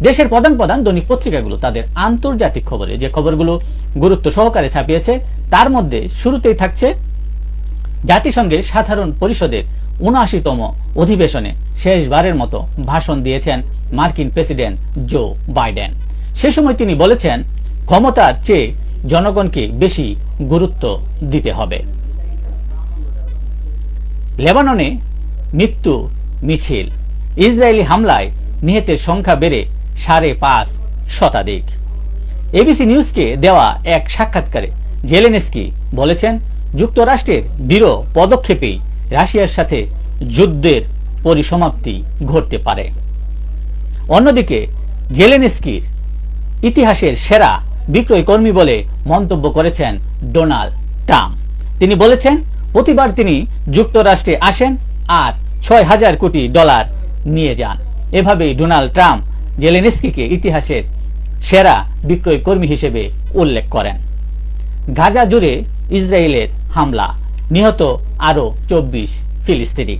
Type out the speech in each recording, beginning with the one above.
দেশের প্রধান প্রধান দৈনিক পত্রিকাগুলো তাদের আন্তর্জাতিক খবরে যে খবরগুলো গুরুত্ব সহকারে ছাপিয়েছে, তার মধ্যে শুরুতেই থাকছে জাতিসংঘের সাধারণ পরিষদের উনআশিতম অধিবেশনে শেষবারের মতো ভাষণ দিয়েছেন মার্কিন প্রেসিডেন্ট জো বাইডেন। সে সময় তিনি বলেছেন, ক্ষমতার চেয়ে জনগণকে বেশি গুরুত্ব দিতে হবে। লেবাননে মৃত্যু মিছিল। ইসরায়েলি হামলায় নিহতের সংখ্যা বেড়ে সাড়ে পাঁচ শতাধিক। এবিসি নিউজকে দেওয়া এক সাক্ষাৎকারে জেলেনেস্কি বলেছেন, যুক্তরাষ্ট্রের দৃঢ় পদক্ষেপেই রাশিয়ার সাথে যুদ্ধের পরিসমাপ্তি ঘটতে পারে। অন্যদিকে, জেলেনেস্কির ইতিহাসের সেরা বিক্রয় কর্মী বলে মন্তব্য করেছেন ডোনাল্ড ট্রাম্প। তিনি বলেছেন, প্রতিবার তিনি যুক্তরাষ্ট্রে আসেন আর ছয় হাজার কোটি ডলার নিয়ে যান। এভাবেই ডোনাল্ড ট্রাম্প জেলেনস্কিকে ইতিহাসের সেরা বিক্রয় কর্মী হিসেবে উল্লেখ করেন। গাজা জুড়ে ইসরায়েলের হামলা, নিহত আরও চব্বিশ ফিলিস্তিনি।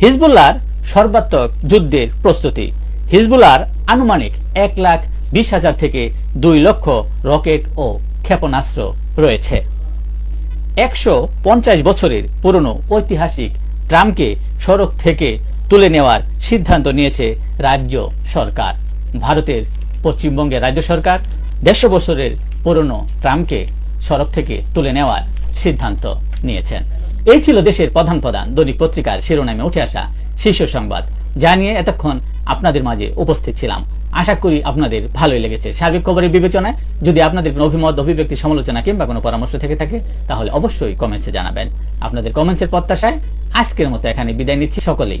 হিজবুল্লাহর সর্বাত্মক যুদ্ধের প্রস্তুতি। হিজবুল্লাহর আনুমানিক এক লাখ বিশ হাজার থেকে দুই লক্ষ রকেট ও ক্ষেপণাস্ত্র রয়েছে। একশো পঞ্চাশ বছরের পুরনো ঐতিহাসিক ট্রামকে সড়ক থেকে তুলে নেওয়ার সিদ্ধান্ত নিয়েছে রাজ্য সরকার। ভারতের পশ্চিমবঙ্গের রাজ্য সরকার দেড়শো বছরের পুরনো ট্রামকে সড়ক থেকে তুলে নেওয়ার সিদ্ধান্ত নিয়েছেন। এই ছিল দেশের প্রধান প্রধান দৈনিক পত্রিকার শিরোনামে উঠে আসা শীর্ষ সংবাদ। যা নিয়ে এতক্ষণ আপনাদের মাঝে উপস্থিত ছিলাম। আশা করি আপনাদের ভালোই লেগেছে। সার্বিক খবরের বিবেচনায় যদি আপনাদের কোনো অভিমত, অভিব্যক্তি, সমালোচনা কিংবা কোনো পরামর্শ থেকে থাকে, তাহলে অবশ্যই কমেন্টসে জানাবেন। আপনাদের কমেন্টসের প্রত্যাশায় আজকের মতো এখানে বিদায় নিচ্ছি। সকলেই